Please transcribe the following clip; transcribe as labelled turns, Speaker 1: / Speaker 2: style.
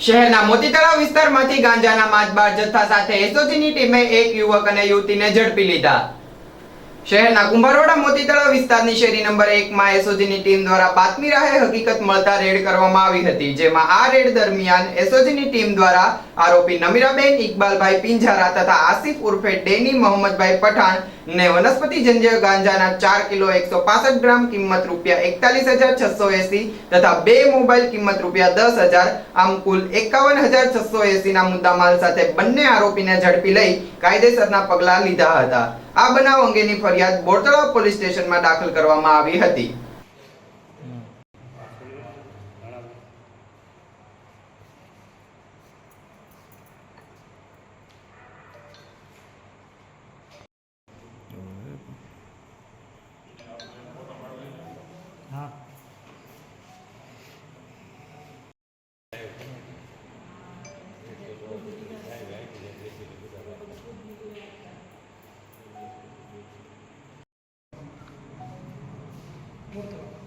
Speaker 1: શહેરના મોતી તળાવ વિસ્તારમાંથી ગાંજાના માતબાર જથ્થા સાથે એસઓજીની ટીમે એક યુવક અને યુવતીને ઝડપી લીધા. શહેરના કુંભારવાડા મોતી વિસ્તારની શેરી નંબર એકમાં એસઓજીની ટીમ દ્વારા બાતમી રાહે હકીકત મળતા રેડ કરવામાં આવી હતી, જેમાં આ રેડ દરમિયાન એસઓજીની ટીમ દ્વારા આરોપી નમીરાબેન, ઇકબાલભાઈ પિંજારા તથા આસિફ ઉર્ફે ડેની મોહમ્મદભાઈ પઠાણ ને વનસ્પતિજન્ય ગાંજાના ચાર કિલો એકસો પાસઠ ગ્રામ કિંમત રૂપિયા એકતાલીસ હજાર છસો એસી તથા બે મોબાઈલ કિંમત રૂપિયા દસ હજાર, આમ કુલ એકાવન હજાર છસો એસી ના મુદ્દામાલ સાથે બંને આરોપીને ઝડપી લઈ કાયદેસરના પગલાં લીધા હતા. આ બનાવ અંગેની ફરિયાદ બોરતળા પોલીસ સ્ટેશનમાં દાખલ કરવામાં આવી હતી.
Speaker 2: বলতে পারব